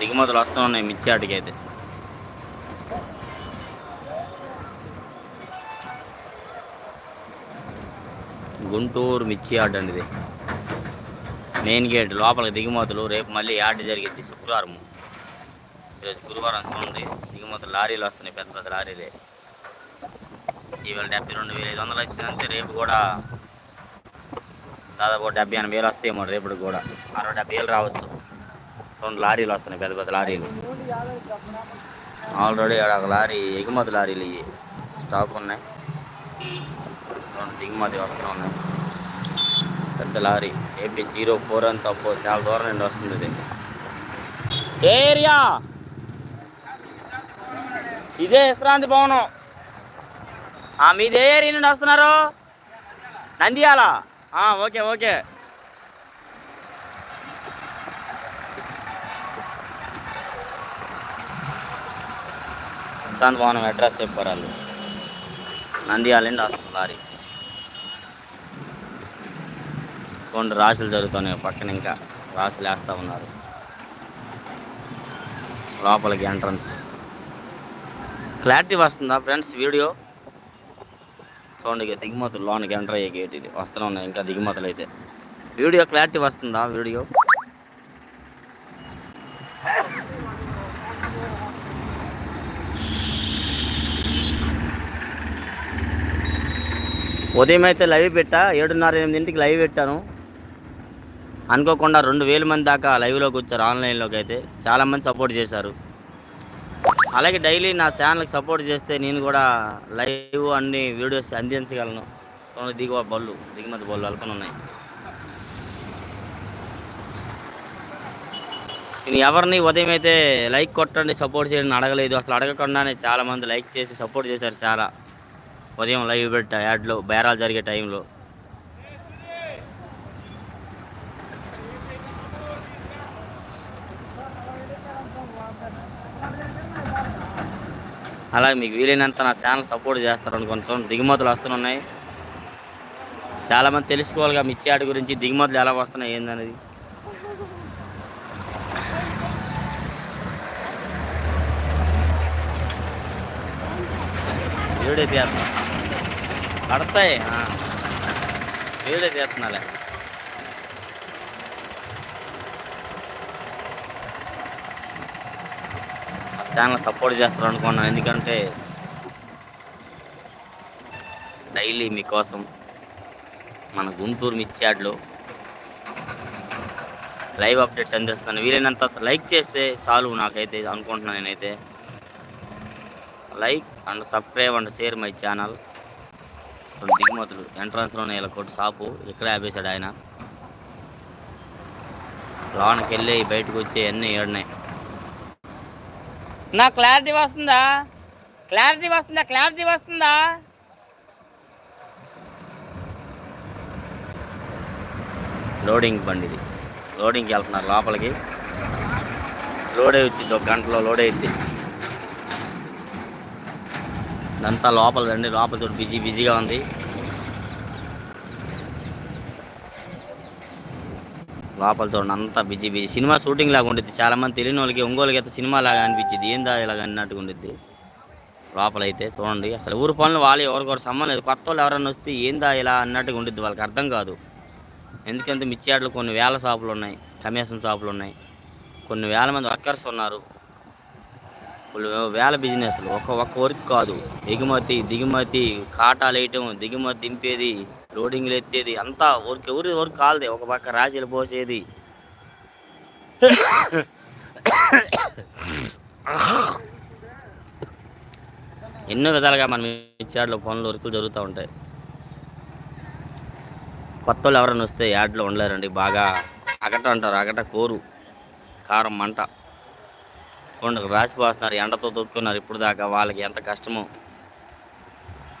దిగుమతులు వస్తూ ఉన్నాయి మిర్చి ఆటకి అయితే. గుంటూరు మిర్చి యార్డ్ అండి ఇది. మెయిన్ గేట్ లోపలికి దిగుమతులు రేపు మళ్ళీ యార్డ్ జరిగింది శుక్రవారం. ఈరోజు గురువారం చూడండి. దిగుమతులు లారీలు వస్తున్నాయి పెద్ద పెద్ద లారీలే. ఈవేళ డెబ్బై రెండు వేల ఐదు వందలు వచ్చిందంటే రేపు కూడా దాదాపు డెబ్బై ఎనభై వేలు వస్తాయేమో రేపు కూడా. అరవై డెబ్బై వేలు రావచ్చు. రెండు లారీలు వస్తున్నాయి పెద్ద పెద్ద లారీలు. ఆల్రెడీ ఆడ ఒక లారీ ఎగుమతి లారీలు ఇవి స్టాక్ ఉన్నాయి. రెండు దిగుమతి వస్తూనే ఉన్నాయి. పెద్ద లారీ. ఏపీ జీరో ఫోర్ అని తప్పు. చాలా దూరం నుండి వస్తుంది ఇది. ఏరియా? ఇదే విశ్రాంతి భవనం. ఆ, మీది ఏరియా నుండి వస్తున్నారు? నంద్యాల. Okay okay. ప్రశాంత్ భవనం అడ్రస్ చెప్పారు వాళ్ళు నంద్యాల నుండి వస్తుంది లారీ కొన్ని రాశులు జరుగుతున్నాయి పక్కన ఇంకా రాసులు వేస్తూ ఉన్నారు లోపలికి ఎంట్రన్స్ క్లారిటీ వస్తుందా ఫ్రెండ్స్ వీడియో చూడండి ఇక దిగుమతులు లోనికి ఎంటర్ అయ్యే గేట్ ఇది వస్తూనే ఉన్నాయి ఇంకా దిగుమతులు అయితే వీడియో క్లారిటీ వస్తుందా వీడియో ఉదయం అయితే లైవ్ పెట్టా ఏడున్నర ఎనిమిదింటికి లైవ్ పెట్టాను. అనుకోకుండా రెండు వేల మంది దాకా లైవ్లోకి వచ్చారు ఆన్లైన్లోకి అయితే. చాలామంది సపోర్ట్ చేశారు. అలాగే డైలీ నా ఛానల్కి సపోర్ట్ చేస్తే నేను కూడా లైవ్ అన్ని వీడియోస్ అందించగలను. దిగువ బళ్ళు దిగుమతి బళ్ళు అల్పన ఉన్నాయి. నేను ఎవరిని ఉదయం అయితే లైక్ కొట్టండి సపోర్ట్ చేయండి అడగలేదు. అసలు అడగకుండానే చాలామంది లైక్ చేసి సపోర్ట్ చేశారు చాలా. ఉదయం లైవ్ పెట్టా యాడ్లో బేరాలు జరిగే టైంలో. అలాగే మీకు వీలైనంత నా ఛానల్ సపోర్ట్ చేస్తారని కొంచెం దిగుమతులు వస్తున్నాయి. చాలామంది తెలుసుకోవాలిగా మిర్చి ఆట గురించి దిగుమతులు ఎలా వస్తున్నాయి ఏందనేది. ఏడైతే పడతాయి ఆ. వీడియో తీస్తున్నాలే ఛానల్ సపోర్ట్ చేస్తారు అనుకున్నాను ఎందుకంటే డైలీ మీకోసం మన గుంటూరు మిర్చాడ్లో లైవ్ అప్డేట్స్ అందిస్తాను. వీలైనంత లైక్ చేస్తే చాలు నాకైతే అనుకుంటున్నాను నేనైతే. Like and subscribe and share my channel. రెండు దిగుమతులు ఎంట్రన్స్లోనే ఇలా కొట్టు షాపు. ఇక్కడే ఆపేశాడు ఆయన. లోనకి వెళ్ళి బయటకు వచ్చి అన్నీ ఏడున్నాయి నా క్లారిటీ వస్తుందా? క్లారిటీ వస్తుందా? క్లారిటీ వస్తుందా? లోడింగ్ బండి ఇది. లోడింగ్కి వెళ్తున్నారు లోపలికి. లోడ్ అయి వచ్చింది. ఒక గంటలో లోడ్ అయింది ఇదంతా లోపల రండి లోపల చూడు బిజీ బిజీగా ఉంది. లోపల చూడండి అంతా బిజీ బిజీ. సినిమా షూటింగ్ లాగా ఉండిద్ది. చాలామంది తెలియని వాళ్ళకి ఒంగోలుకి అయితే సినిమా లాగా అనిపించింది ఏందా ఇలాగ అన్నట్టుగా ఉండిద్ది. లోపల అయితే చూడండి అసలు ఊరు పనులు వాళ్ళు ఎవరికొరు సంబంధం లేదు. కొత్త వాళ్ళు ఎవరైనా వస్తే ఏందా ఇలా అన్నట్టుగా ఉండిద్ది వాళ్ళకి అర్థం కాదు. ఎందుకంటే మిర్చియాడలు కొన్ని వేల షాపులు ఉన్నాయి కమిషన్ షాపులు ఉన్నాయి. కొన్ని వేల మంది వర్కర్స్ ఉన్నారు. ఫుల్ వేల బిజినెస్లు ఒక ఒక్క వర్క్ కాదు. ఎగుమతి దిగుమతి కాటాలు వేయటం దిగుమతి దింపేది లోడింగ్లు ఎత్తేది అంతా వర్క్ ఎవరి వర్క్ కాలదే. ఒక పక్క రాజీలు పోసేది. ఎన్నో విధాలుగా మనం ఇచ్చాడులో పనులు వర్కులు జరుగుతూ ఉంటాయి. కొత్త వాళ్ళు ఎవరైనా వస్తే యాడ్లో ఉండలేరండి. బాగా అగట అంటారు. అగట కోరు. కారం మంట. కొండకు రాసిపోస్తున్నారు ఎండతో తొక్కున్నారు ఇప్పుడు దాకా వాళ్ళకి ఎంత కష్టమో.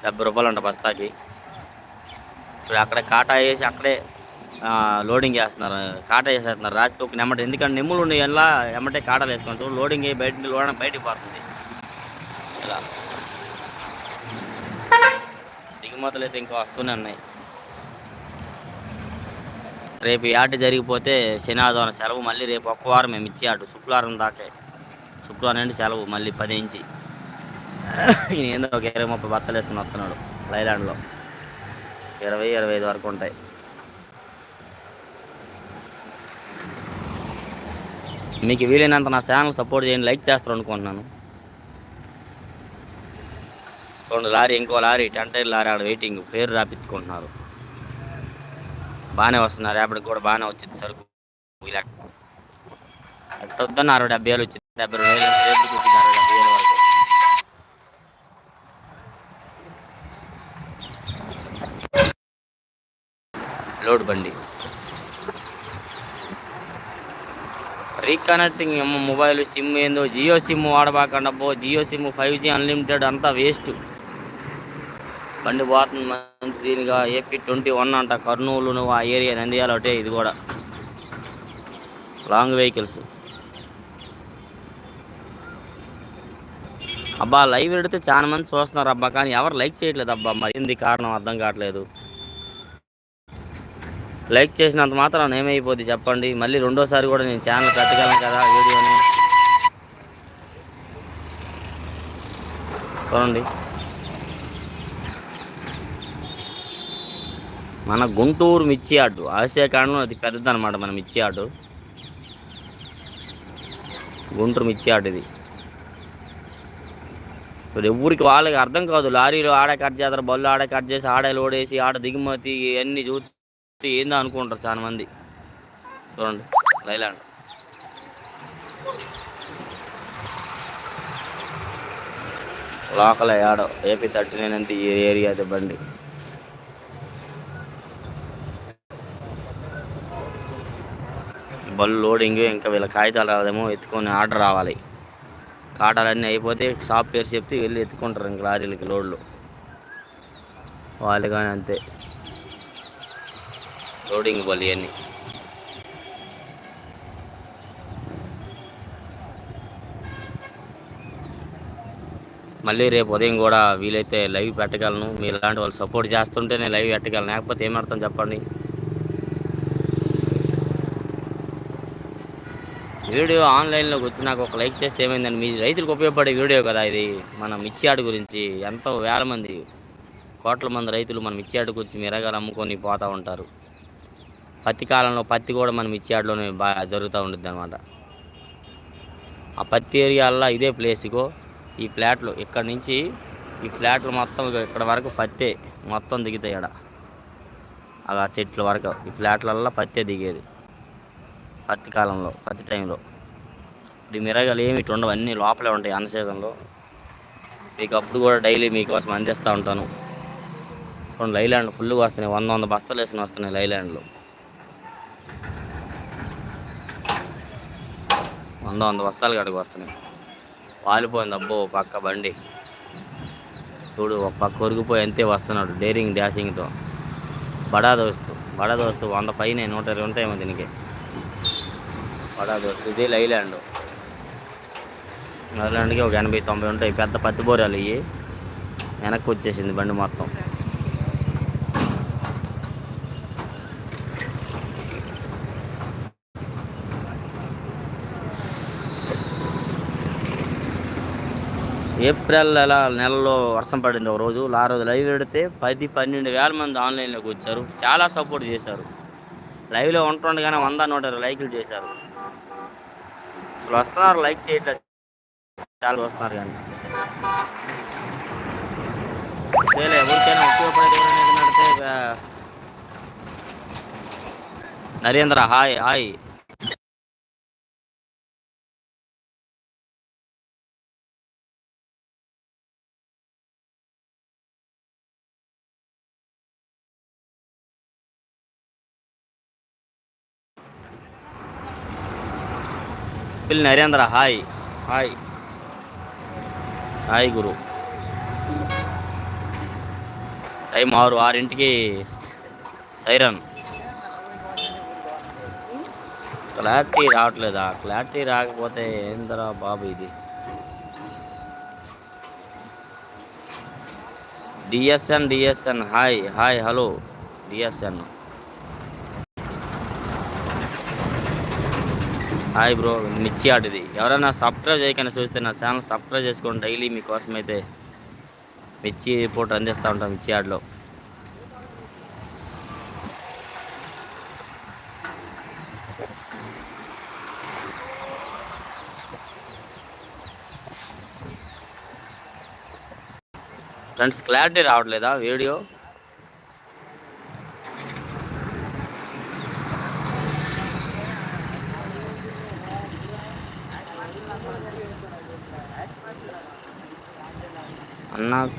డెబ్బై రూపాయలు అంట బస్తాకి. ఇప్పుడు అక్కడే కాటా వేసి అక్కడే లోడింగ్ చేస్తున్నారు కాటా వేసేస్తున్నారు రాసి తొక్కిన ఎమ్మటే. ఎందుకంటే నిమ్ములు ఉండే ఎలా ఎమ్మటే కాటాలు వేసుకుంటూ లోడింగ్ అయ్యి బయట లోడ బయటికి పోతుంది. ఇలా. దిగుమతులు అయితే ఇంకా వస్తూనే ఉన్నాయి. రేపు ఈ ఆట జరిగిపోతే శనివారం సెలవు మళ్ళీ రేపు ఒక్క వారం మేము ఇచ్చే ఆట శుక్రవారం దాకే. శుక్రవారం నుండి సెలవు మళ్ళీ పది ఇంచి ఈయన ఏందో ఒక ఇరవై ముప్పై బత్తలు వేసుకుని వస్తున్నాడు లైలాండ్లో ఇరవై ఇరవై ఐదు వరకు ఉంటాయి. మీకు వీలైనంత నా ఛానల్ సపోర్ట్ చేయండి లైక్ చేస్తారు అనుకుంటున్నాను. రెండు లారీ ఇంకో లారీ టెంటైర్ లారీ ఆడ వెయిటింగ్ పేరు రాపించుకుంటున్నారు. బాగానే వస్తున్నారు రేపటికి కూడా బాగానే వచ్చింది సరుకు. ఇలా అరవై డెబ్బై వేలు వచ్చింది. డెబ్బై రెండు వేలు రేపు డెబ్బై వేల వరకు లోడ్ బండి. రీకనెక్టింగ్ ఏమో మొబైల్ సిమ్ ఏందో జియో సిమ్ వాడబాకండి అబ్బో Jio sim five G unlimited అంతా వేస్ట్ బండి పోతుంది మంచి దీనిగా ఏపీ ట్వంటీ వన్ అంట కర్నూలు నువ్వు ఆ ఏరియా నంద్యాల ఒకటే ఇది కూడా. లాంగ్ వెహికల్స్ అబ్బా లైవ్ పెడితే చాలా మంది చూస్తున్నారు అబ్బా కానీ ఎవరు లైక్ చేయట్లేదు అబ్బా మరి ఏంది కారణం అర్థం కావట్లేదు. లైక్ చేసినంత మాత్రం ఏమైపోద్ది చెప్పండి. మళ్ళీ రెండోసారి కూడా నేను ఛానల్ పెట్టగలను కదా వీడియోని. చూడండి. మన గుంటూరు మిర్చి ఆడు ఆసియాకాండంలో అది పెద్దదన్నమాట మన మిర్చి ఆడు గుంటూరు మిర్చి ఆడు ఇది. ఎవరికి వాళ్ళకి అర్థం కాదు. లారీలు ఆడ కట్ చేస్తారు బళ్ళు ఆడ కట్ చేసి ఆడ లోడేసి ఆడ దిగుమతి ఇవన్నీ చూస్తే ఏందో అనుకుంటారు చాలా మంది. చూడండి లైలాండ్. లోకల్ ఆడో ఏపీ థర్టీ నైన్ అంతే ఈ ఏరియా అది బండి. బళ్ళు లోడింగ్ ఇంకా వీళ్ళ కాగితాలు రాదేమో ఎత్తుకొని ఆర్డర్ రావాలి. కాటాలన్నీ అయిపోతే షాప్ పేరు చెప్తే వెళ్ళి ఎత్తుకుంటారు ఇంక లారీలకి లోడ్లు. వాళ్ళు కానీ అంతే. లోడింగ్ బళ్ళు అన్నీ. మళ్ళీ రేపు ఉదయం కూడా వీలైతే లైవ్ పెట్టగలను. మీ ఇలాంటి వాళ్ళు సపోర్ట్ చేస్తుంటే నేను లైవ్ పెట్టగలను. లేకపోతే ఏమర్థం చెప్పండి? వీడియో ఆన్లైన్లోకి వచ్చి నాకు ఒక లైక్ చేస్తే ఏమైందండి మీ రైతులకు ఉపయోగపడే వీడియో కదా ఇది. మన మిర్చి ఆడు గురించి ఎంతో వేల మంది కోట్ల మంది రైతులు మన మిర్చి ఆడుకు వచ్చి మిరగాలు అమ్ముకొని పోతూ ఉంటారు. పత్తి కాలంలో పత్తి కూడా మన మిర్చి ఆడులోనే బాగా జరుగుతూ ఉంటుంది అనమాట ఆ పత్తి ఏరియాల్లో ఇదే ప్లేస్కో ఈ ఫ్లాట్లు ఇక్కడ నుంచి ఈ ఫ్లాట్లు మొత్తం ఇక్కడ వరకు పత్తే మొత్తం దిగుతాయి ఇక్కడ అలా చెట్ల వరకు ఈ ఫ్లాట్లల్లో పత్తే దిగేది. పత్తి కాలంలో పత్తి టైంలో. ఇప్పుడు మిరగలు ఏమి ఇటు ఉండవు అన్నీ లోపలే ఉంటాయి అన్న సీజన్లో. మీకు అప్పుడు కూడా డైలీ మీకోసం అందిస్తూ ఉంటాను. చూడండి లైలాండ్ ఫుల్గా వస్తున్నాయి. వంద వంద బస్తాలు వేసిన వస్తున్నాయి లైలాండ్లో. వంద వంద బస్తాలు కడుగు వస్తున్నాయి. వాలిపోయింది అబ్బో ఓ పక్క బండి. చూడు ఒక పక్క ఒరిగిపోయి అంతే వస్తున్నాడు డేరింగ్ డాషింగ్తో బడా దోస్తు బడా దోస్తు. వంద పైన నూట ఇరవై ఉంటాయేమో దీనికి. బడా దోస్తు ఇది లైలాండ్ లైలాండ్కి ఒక ఎనభై తొంభై ఉంటాయి. పెద్ద పత్తి బోరాలు ఇవి వెనక్కి వచ్చేసింది బండి మొత్తం. ఏప్రిల్ నెల నెలలో వర్షం పడింది ఒక రోజు. ఆ రోజు లైవ్ పెడితే పది పన్నెండు వేల మంది ఆన్లైన్లోకి వచ్చారు. చాలా సపోర్ట్ చేశారు. లైవ్లో ఉంటుండగానే వంద నూట ఇరవై లైకులు చేశారు. అసలు వస్తున్నారు లైక్ చేయట్లేదు చాలా వస్తున్నారు కానీ. లేదు ఎవరికైనా ఉపయోగపడే నరేంద్ర హాయ్ హాయ్. పిల్ నరేంద్ర హాయ్. హాయ్. హాయ్ గురు. టైం ఆరు ఆరింటికి సైరన్. క్లారిటీ రావట్లేదా? క్లారిటీ రాకపోతే ఏందరా బాబు ఇది? DSN DSN hi hi hello. DSN. Hi bro మిర్చి ఆడిది. ఎవరైనా సబ్స్క్రైబ్ చేయకుండా చూస్తే నా ఛానల్ సబ్స్క్రైబ్ చేసుకోండి డైలీ మీకోసం అయితే మిర్చి రిపోర్ట్ అందిస్తూ ఉంటాం మిర్చి ఆడలో ఫ్రెండ్స్ క్లారిటీ రావట్లేదా వీడియో? అన్న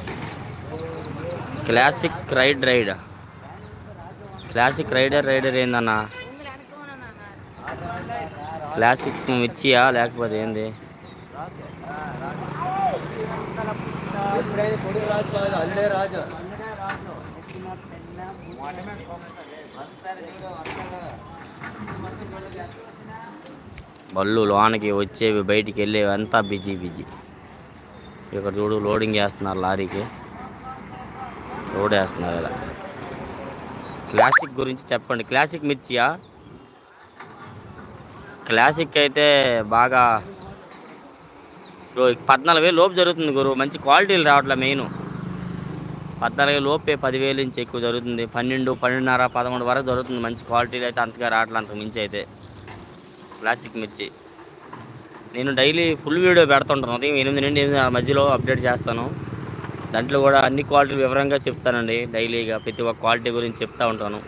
classic ride ride classic rider rider ఏందన్నా? క్లాసిక్ మిర్చియా లేకపోతే ఏంది? బళ్ళు లోనకి వచ్చేవి బయటికి వెళ్ళేవి అంతా బిజీ బిజీ. ఇక్కడ చూడు లోడింగ్ వేస్తున్నారు లారీకి. లోడ్ వేస్తున్నారు ఇలా. క్లాసిక్ గురించి చెప్పండి. క్లాసిక్ మిర్చియా? క్లాసిక్ అయితే బాగా పద్నాలుగు వేలు లోపు జరుగుతుంది గురు. మంచి క్వాలిటీలు రావట్లే మెయిన్. పద్నాలుగు వేలు లోపే పదివేలు నుంచి ఎక్కువ జరుగుతుంది. పన్నెండు పన్నెండున్నర పదమూడు వరకు జరుగుతుంది. మంచి క్వాలిటీలు అయితే అంతగా రావట్లే అంతకు మించి అయితే. క్లాసిక్ మిర్చి. నేను డైలీ ఫుల్ వీడియో పెడుతుంటాను. ఉదయం ఎనిమిది నుండి ఎనిమిది మధ్యలో అప్డేట్ చేస్తాను. దాంట్లో కూడా అన్ని క్వాలిటీ వివరంగా చెప్తానండి. డైలీగా ప్రతి ఒక్క క్వాలిటీ గురించి చెప్తా ఉంటాను.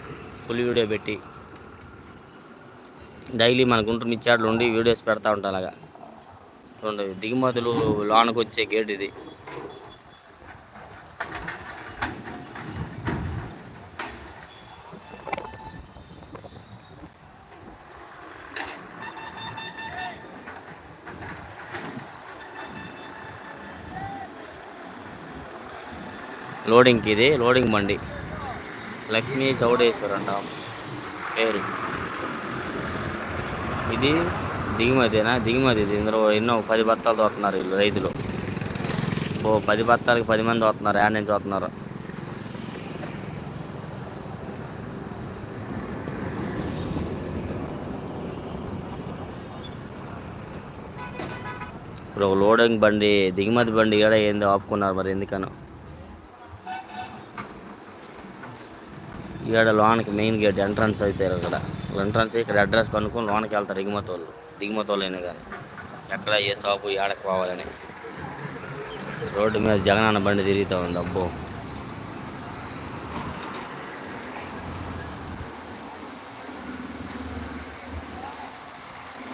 ఫుల్ వీడియో పెట్టి. డైలీ మన గుంటూరు మిర్చాడులు ఉండి వీడియోస్ పెడతా ఉంటాను అలాగా. చూడండి దిగుమతులు లోనకు వచ్చే గేట్ ఇది. లోడింగ్కి ఇది లోడింగ్ బండి. లక్ష్మీ చౌడేశ్వర్ అంట పేరు. ఇది దిగుమతినా? దిగుమతి ఇది. ఇందులో ఎన్నో పది బత్తాలు తోతున్నారు వీళ్ళు రైతులు. ఓ పది బత్తాలకి పది మంది తోతున్నారు యాడ్ నుంచి తోతున్నారు. ఇప్పుడు ఒక లోడింగ్ బండి దిగుమతి బండి కూడా ఏందో ఆపుకున్నారు మరి ఎందుకనో. ఇక్కడ లోనకి మెయిన్ గేట్ ఎంట్రన్స్ అవుతారు ఇక్కడ ఎంట్రన్స్ ఇక్కడ అడ్రస్ కనుక్కొని లోనకి వెళ్తారు దిగుమతి వాళ్ళు. దిగుమతి వాళ్ళైనా కానీ. ఎక్కడ ఏ షాపు ఏడకు పోవాలని. రోడ్డు మీద జగనన్న బండి తిరుగుతూ ఉంది అబ్బో.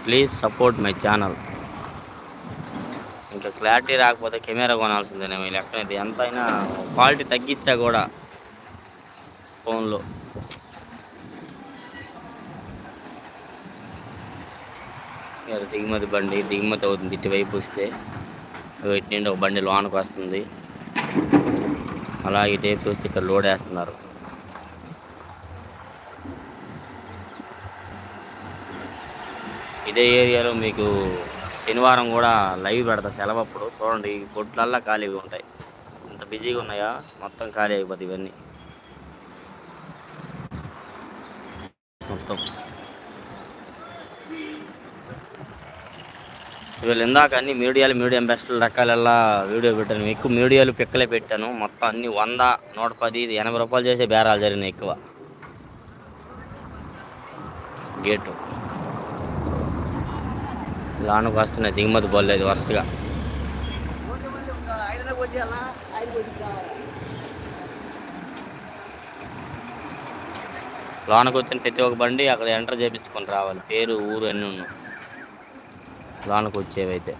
ప్లీజ్ సపోర్ట్ మై ఛానల్ ఇంకా క్లారిటీ రాకపోతే కెమెరా కొనాల్సిందేనే మీ ఎంత ఎంతైనా క్వాలిటీ తగ్గించా కూడా. ఫోన్లో. ఇక్కడ దిగుమతి బండి దిగుమతి అవుతుంది ఇటువైపు వస్తే. ఇటు నుండి ఒక బండి లోనకు వస్తుంది. అలా ఇటువైపు వస్తే ఇక్కడ లోడ్ వేస్తున్నారు. ఇదే ఏరియాలో మీకు శనివారం కూడా లైవ్ పెడతా సెలవు అప్పుడు. చూడండి ఈ కొట్లల్లా ఖాళీగా ఉంటాయి. ఇంత బిజీగా ఉన్నాయా? మొత్తం ఖాళీ అయిపోతుంది ఇవన్నీ. మొత్తం వీళ్ళు ఇందాక అన్ని మీడియాలు మీడియం బెస్ట్ రకాలల్లా వీడియో పెట్టాను. ఎక్కువ మీడియాలు పిక్కలే పెట్టాను. మొత్తం అన్ని వంద నూట పది ఎనభై రూపాయలు చేసే బేరాలు జరిగినాయి ఎక్కువ. గేటు. లానుకు వస్తున్నాయి. దిగుమతి పోలేదు వరుసగా. లోనకు వచ్చిన ప్రతి ఒక్క బండి అక్కడ ఎంటర్ చేయించుకొని రావాలి. పేరు ఊరు అన్నీ ఉన్నాయి. లోనకు వచ్చేవైతే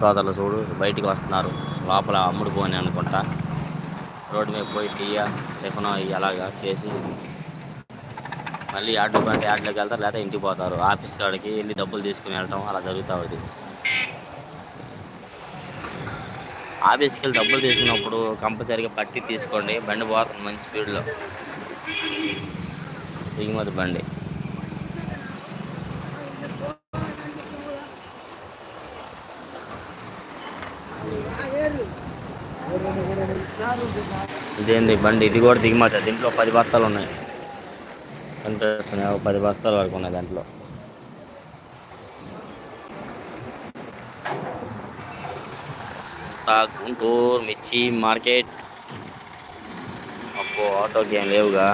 సోదరులు చూడు బయటికి వస్తున్నారు. లోపల అమ్ముడు పోని అనుకుంటా. రోడ్డు మీద పోయి టీయా టిఫిన్ అలాగా చేసి మళ్ళీ యాడ్లు బండి యాడ్లోకి వెళ్తారు లేకపోతే ఇంటికి పోతారు. ఆఫీస్ కాడికి వెళ్ళి డబ్బులు తీసుకుని వెళ్ళటం అలా జరుగుతూ ఉంది. ఆఫీస్కి వెళ్ళి డబ్బులు తీసుకున్నప్పుడు కంపల్సరీగా పట్టి తీసుకోండి. బండి పోతుంది మంచి స్పీడ్లో. దిగుమతి బండి. ఇదేంది బండి? ఇది కూడా దిగుమతి. దీంట్లో పది బస్తాలు ఉన్నాయి. కనిపిస్తున్నాయి పది బస్తాలు వరకు ఉన్నాయి దాంట్లో. గుంటూరు మిర్చి మార్కెట్. అబ్బో ఆటోకి ఏం లేవుగా.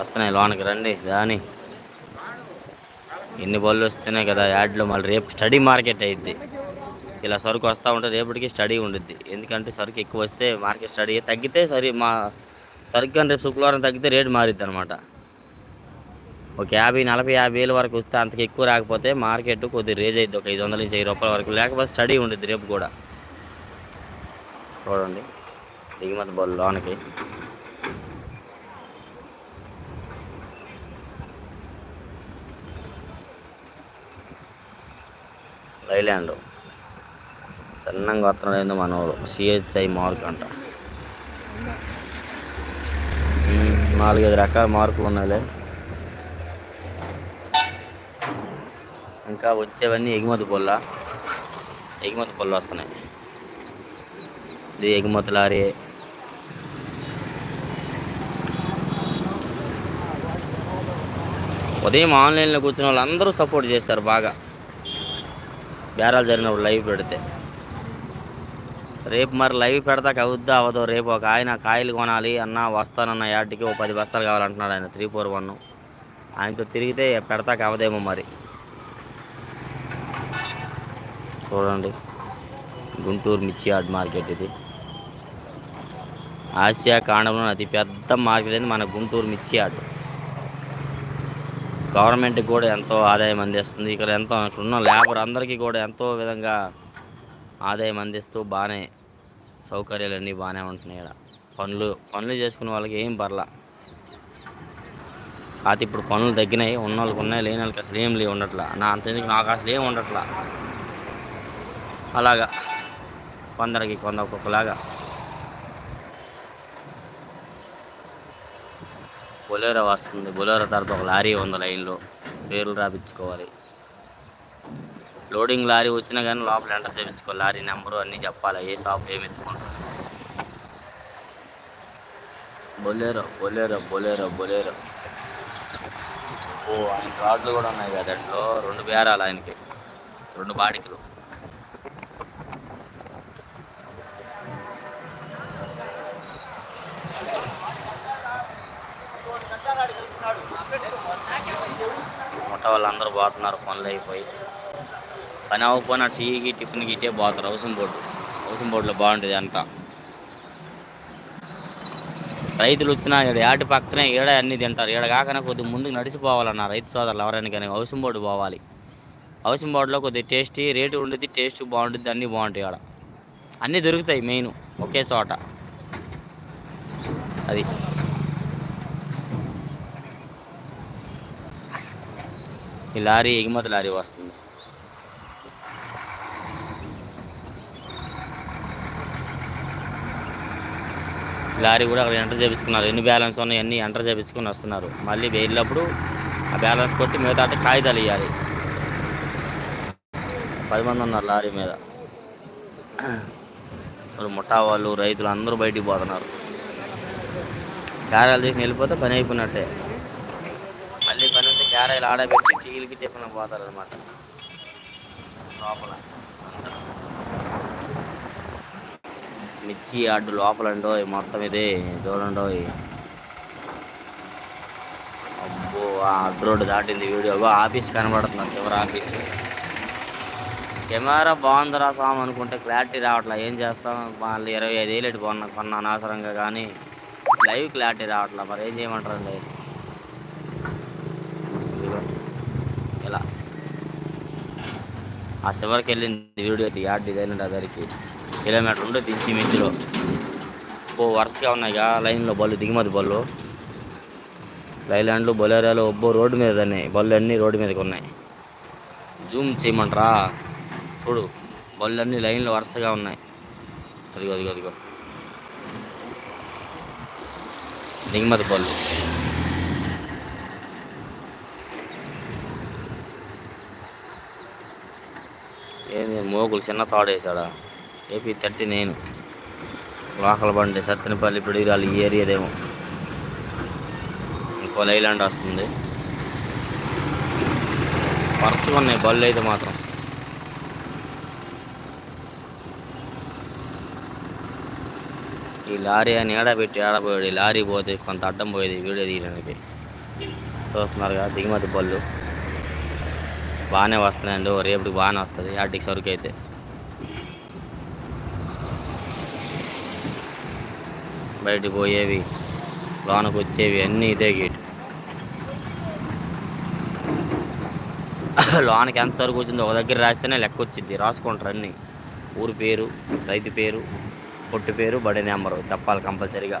వస్తున్నాయి లోనికి రండి దాని ఎన్ని బళ్ళు వస్తేనే కదా యాడ్లో మళ్ళీ రేపు స్టడీ మార్కెట్ అయింది ఇలా సరుకు వస్తూ ఉంటే రేపటికి స్టడీ ఉండుద్ది. ఎందుకంటే సరుకు ఎక్కువ వస్తే మార్కెట్ స్టడీ తగ్గితే సరి మా సరుకు కానీ రేపు శుక్రవారం తగ్గితే రేటు మారిద్ది అనమాట ఒక యాభై నలభై యాభై వేల వరకు వస్తే అంతకు ఎక్కువ రాకపోతే మార్కెట్ కొద్దిగా రేజ్ అయింది ఒక ఐదు వందల నుంచి వెయ్యి రూపాయల వరకు. లేకపోతే స్టడీ ఉండిద్ది రేపు కూడా. చూడండి. దిగుమతి బళ్ళు లోనకి. లైలాండ్ సన్నంగా వస్తున్నాడు మన మనోడు. సిహెచ్ఐ మార్క్ అంట. నాలుగైదు రకాల మార్కులు ఉన్నాయిలే. ఇంకా వచ్చేవన్నీ ఎగుమతి పొల్ల. ఎగుమతి పొల్ల వస్తున్నాయి. ఇది ఎగుమతి లారీ. ఉదయం ఆన్లైన్లో కూర్చున్న వాళ్ళందరూ సపోర్ట్ చేస్తారు బాగా. బేరాలు జరిగినప్పుడు లైవ్ పెడితే. రేపు మరి లైవ్ పెడతాక అవుద్దా అవదో రేపు ఒక ఆయన కాయలు కొనాలి అన్న వస్తానన్న యాడ్కి ఓ పది బస్తాలు కావాలంటున్నాడు ఆయన త్రీ ఫోర్ వన్. ఆయనతో తిరిగితే పెడతాక అవదేమో మరి. చూడండి. గుంటూరు మిర్చి యార్డ్ మార్కెట్ ఇది. ఆసియా కాండంలో అతి పెద్ద మార్కెట్ అనేది మన గుంటూరు మిర్చి యార్డ్ గవర్నమెంట్కి కూడా ఎంతో ఆదాయం అందిస్తుంది. ఇక్కడ ఎంతో ఇక్కడ ఉన్న లేబర్ అందరికీ కూడా ఎంతో విధంగా ఆదాయం అందిస్తూ బాగానే సౌకర్యాలన్నీ బాగానే ఉంటున్నాయి ఇక్కడ పనులు పనులు చేసుకునే వాళ్ళకి ఏం పర్లా. కాకపోతే ఇప్పుడు పనులు తగ్గినాయి. ఉన్న వాళ్ళకి ఉన్నాయి లేని వాళ్ళకి అసలు ఏం లేవు ఉండట్లా. నా అంతెందుకు నాకు అసలు ఏం ఉండట్లా. అలాగా. కొందరికి కొందరు ఒక్కొక్కలాగా. బొలేరో వస్తుంది. బొలేరో తర్వాత ఒక లారీ ఉంది లైన్లో. పేర్లు రాపించుకోవాలి. లోడింగ్ లారీ వచ్చినా కానీ లోపల ఎంటర్ చేయించుకోవాలి లారీ నెంబరు అన్నీ చెప్పాలి. ఏ షాప్ ఏమి ఎత్తుకుంటారు బొలేరో బొలేరో బొలేరో బొలేరో. ఓ ఆయన రాడ్లు కూడా ఉన్నాయి కదా దాంట్లో. రెండు బేరాలు ఆయనకి. రెండు బాడికలు. మిగతా వాళ్ళందరూ పోతున్నారు పనులు అయిపోయి. పని అవ్వకపోయినా టీకి టిఫిన్కి ఇటే పోతారు హౌసింగ్ బోర్డు. హౌసింగ్ బోర్డులో బాగుంటుంది అంతా. రైతులు వచ్చినా ఈడ యాటి పక్కనే ఈడ అన్ని తింటారు. ఈడ కాకనే కొద్దిగా ముందుకు నడిచిపోవాలన్న రైతు సోదరులు ఎవరైనా కానీ హౌసింగ్ బోర్డు పోవాలి. హౌసింగ్ బోర్డులో కొద్దిగా టేస్టీ రేటు ఉండేది టేస్ట్ బాగుంటుంది అన్నీ బాగుంటాయి ఆడ. అన్నీ దొరుకుతాయి మెయిన్ ఒకే చోట. అది. ఈ లారీ ఎగుమతి లారీ వస్తుంది. లారీ కూడా అక్కడ ఎంటర్ చేపించుకున్నారు. ఎన్ని బ్యాలెన్స్ ఉన్నాయి అన్నీ ఎంటర్ చేపించుకుని వస్తున్నారు. మళ్ళీ వెళ్ళినప్పుడు ఆ బ్యాలెన్స్ కొట్టి మిగతా అంటే కాగితాలు ఇవ్వాలి పది మంది ఉన్నారు లారీ మీద. ఇప్పుడు ముఠా వాళ్ళు రైతులు అందరూ బయటికి పోతున్నారు. క్యారాలు తీసి వెళ్ళిపోతే పని అయిపోయినట్టే. మళ్ళీ పని ఉంటే క్యారాలు ఆడబెట్టి చీలికి చెప్పిన పోతారు అనమాట లోపల. మిర్చి అడ్డు లోపల అండో మొత్తం ఇది చూడండి అబ్బో ఆ అడ్డు రోడ్డు దాటింది వీడియో. ఆఫీస్ కనబడుతుంది చివరి ఆఫీస్. కెమెరా బాగుందిరా స్వామి అనుకుంటే క్లారిటీ రావట్లే. ఏం చేస్తాం? వాళ్ళు ఇరవై ఐదు వేలు ఎటు కొన్నా కొన్నా అనవసరంగా కానీ లైవ్ క్లారిటీ రావట్లే. మరి ఏం చేయమంటారండి ఇదిగో ఇలా ఆ చివరికి వెళ్ళింది వీడియో యాడ్ డిజైనర్ దగ్గరికి కిలోమీటర్ ఉంటే దించి మించిలో. ఓ వరుసగా ఉన్నాయిగా లైన్లో బళ్ళు దిగుమతి బళ్ళు. లైలాండ్లు బొలేరాలు ఒబ్బో రోడ్డు మీద ఉన్నాయి బళ్ళు అన్నీ రోడ్డు మీదకి ఉన్నాయి. జూమ్ చేయమంటారా? చూడు బళ్ళు అన్నీ లైన్లో వరుసగా ఉన్నాయి. అదిగో అదిగో అదిగో. దిగుమతి బళ్ళు ఏంది మోగులు చిన్న తాడేశాడా ఏపీ థర్టీ నేను. లోకల్ బండి సత్తెనపల్లి పిడిగిరాలు ఈ ఏరియాదేమో ఇంకో లైలాండ్ వస్తుంది. వరుసగా ఉన్నాయి బళ్ళు అయితే మాత్రం. ఈ లారీ అని ఏడ పెట్టి ఈ లారీ పోతే కొంత అడ్డం పోయేది వీడియో తీయడానికి. చూస్తున్నారుగా దిగుమతి బళ్ళు. బాగానే వస్తున్నాయండి. ఓ రేపటికి బాగానే వస్తుంది. వాటికి సరుకు అయితే బయటికి పోయేవి లోనకు వచ్చేవి అన్నీ ఇదే గేట్ లోనకి ఎంత సరుకు వచ్చిందో ఒక దగ్గర రాస్తేనే లెక్క వచ్చింది రాసుకుంటారు అన్నీ. ఊరి పేరు రైతు పేరు పొట్టు పేరు బడి నెంబరు చెప్పాలి కంపల్సరీగా.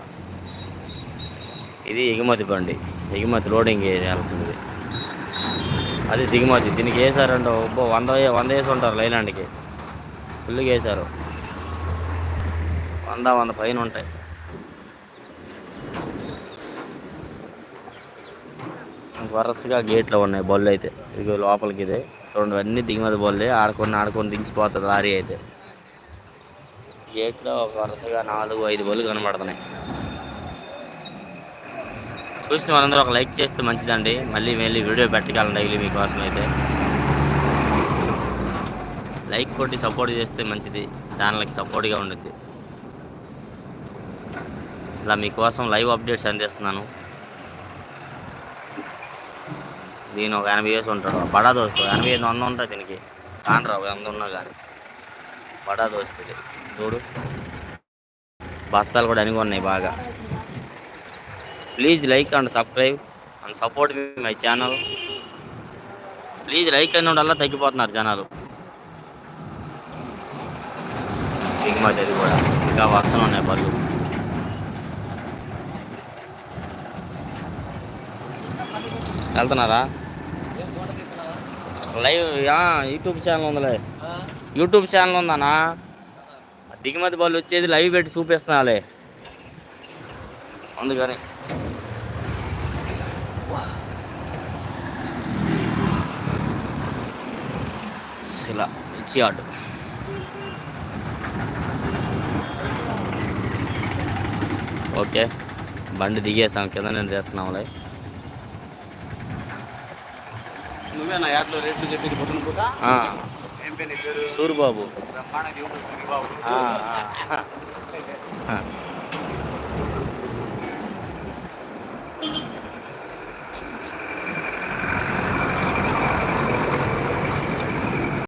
ఇది ఎగుమతి బండి. ఎగుమతి లోడింగ్ వెళ్తుంది అది దిగుమతి. దీనికి వేసారంటే ఒబ్బో వంద వంద వేసి ఉంటారు లైలాండ్కి. ఫుల్గా వేసారు వంద వంద పైన ఉంటాయి. వరుసగా గేట్లో ఉన్నాయి బళ్ళు అయితే. ఇదిగో లోపలికి ఇదే. చూడండి అన్నీ దిగుమతి బళ్ళే. ఆడుకొని ఆడుకొని దించిపోతుంది లారీ అయితే. గేట్లో ఒక వరుసగా నాలుగు ఐదు బళ్ళు కనబడుతున్నాయి. చూసిన వాళ్ళందరూ ఒక లైక్ చేస్తే మంచిదండి. మళ్ళీ మళ్ళీ వీడియో పెట్టగలను డైలీ మీకోసం అయితే. లైక్ కొట్టి సపోర్ట్ చేస్తే మంచిది. ఛానల్కి సపోర్ట్గా ఉంటుంది ఇలా మీకోసం లైవ్ అప్డేట్స్ అందిస్తున్నాను. దీని ఒక ఎనభై వేసి ఉంటాడు. బడా దోస్తు. ఎనభై ఐదు వంద ఉంటుంది దీనికి. కానరా వంద ఉన్నా కానీ బడా దోస్తుంది చూడు. బస్తాలు కూడా అనిగి ఉన్నాయి బాగా. Please like and subscribe and support my channel please like అయిన వల్ల తగ్గిపోతున్నారు జనాలు. దిగుమతి అది కూడా. ఇంకా వస్తూనే ఉన్నాయి బళ్ళు. వెళ్తున్నారా? లైవ్ యూట్యూబ్ ఛానల్ ఉందిలే. యూట్యూబ్ ఛానల్ ఉందనా దిగుమతి బళ్ళు వచ్చేది లైవ్ పెట్టి చూపిస్తున్నాలే. అందుకని ఇలా ఇచ్చి ఆడు ఓకే బండి దిగేసాం కింద నేను చేస్తున్నాంలే నువ్వేనా యాడ్లో రేట్లు పేరు సూరిబాబు.